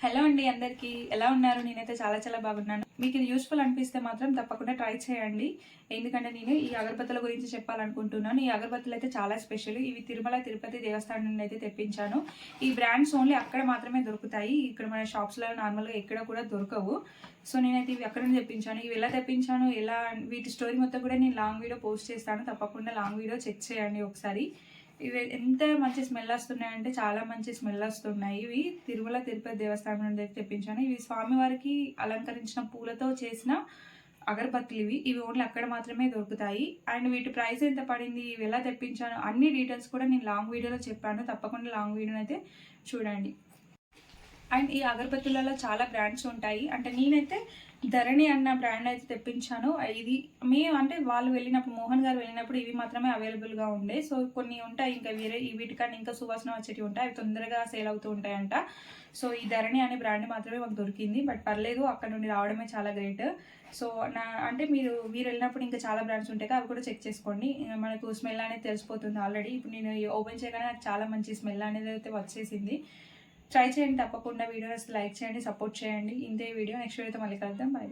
Hello అండి అందరికీ. ఎలా ఉన్నారు? నేనైతే చాలా చాలా బాగున్నాను. మీకు ఇది యూస్ఫుల్ అనిపిస్తే మాత్రం తప్పకుండా ట్రై చేయండి. ఎందుకంటే నేను ఈ అగరబత్తుల గురించి చెప్పాలనుకుంటున్నాను. ఈ అగరబత్తులు అయితే చాలా స్పెషల్ ఇవి తిరుమల తిరుపతి దేవస్థానం నుండి అయితే తెప్పించాను. ఈ బ్రాండ్స్ ఓన్లీ అక్కడ మాత్రమే దొరుకుతాయి. ఇక్కడ మన షాప్స్లో నార్మల్గా ఎక్కడ కూడా దొరకవు. సో నేనైతే ఇవి అక్కడ తెప్పించాను. ఇవి ఎలా తెప్పించాను? ఎలా? వీటి స్టోరీ మొత్తం కూడా నేను లాంగ్ వీడియో పోస్ట్ చేస్తాను. తప్పకుండా లాంగ్ వీడియో చెక్ చేయండి ఒకసారి. ఇవి ఎంత మంచి స్మెల్ వస్తున్నాయంటే చాలా మంచి స్మెల్ వస్తున్నాయి. ఇవి తిరుమల తిరుపతి దేవస్థానం నుండి అయితే తెప్పించాను. ఇవి స్వామివారికి అలంకరించిన పూలతో చేసిన అగరబత్తులు ఇవి. ఇవి ఓన్లీ అక్కడ మాత్రమే దొరుకుతాయి. అండ్ వీటి ప్రైస్ ఎంత పడింది? ఇవి ఎలా తెప్పించాను? అన్ని డీటెయిల్స్ కూడా నేను లాంగ్ వీడియోలో చెప్పాను. తప్పకుండా లాంగ్ వీడియోని అయితే చూడండి. అండ్ ఈ అగరబత్తులలో చాలా బ్రాండ్స్ ఉంటాయి. అంటే నేనైతే ధరణి అన్న బ్రాండ్ అయితే తెప్పించాను. ఇది మేము అంటే వాళ్ళు వెళ్ళినప్పుడు మోహన్ గారు వెళ్ళినప్పుడు ఇవి మాత్రమే అవైలబుల్గా ఉండే. సో కొన్ని ఉంటాయి ఇంకా వేరే వీటికన్నా ఇంకా సువాసన వచ్చేవి ఉంటాయి. అవి తొందరగా సేల్ అవుతూ ఉంటాయంట. సో ఈ ధరణి అనే బ్రాండ్ మాత్రమే మాకు దొరికింది. బట్ పర్లేదు అక్కడ నుండి రావడమే చాలా గ్రేట్. సో నా అంటే మీరు మీరు వెళ్ళినప్పుడు ఇంకా చాలా బ్రాండ్స్ ఉంటాయి కదా, అవి కూడా చెక్ చేసుకోండి. మనకు స్మెల్ అనేది తెలిసిపోతుంది ఆల్రెడీ. ఇప్పుడు నేను ఓపెన్ చేయగానే నాకు చాలా మంచి స్మెల్ అనేది అయితే వచ్చేసింది. ట్రై చేయండి తప్పకుండా వీడియోస్ లైక్ చేయండి సపోర్ట్ చేయండి. ఇంతే వీడియో నెక్స్ట్ వీడియోతో మళ్ళీ కలుద్దాం. బాయ్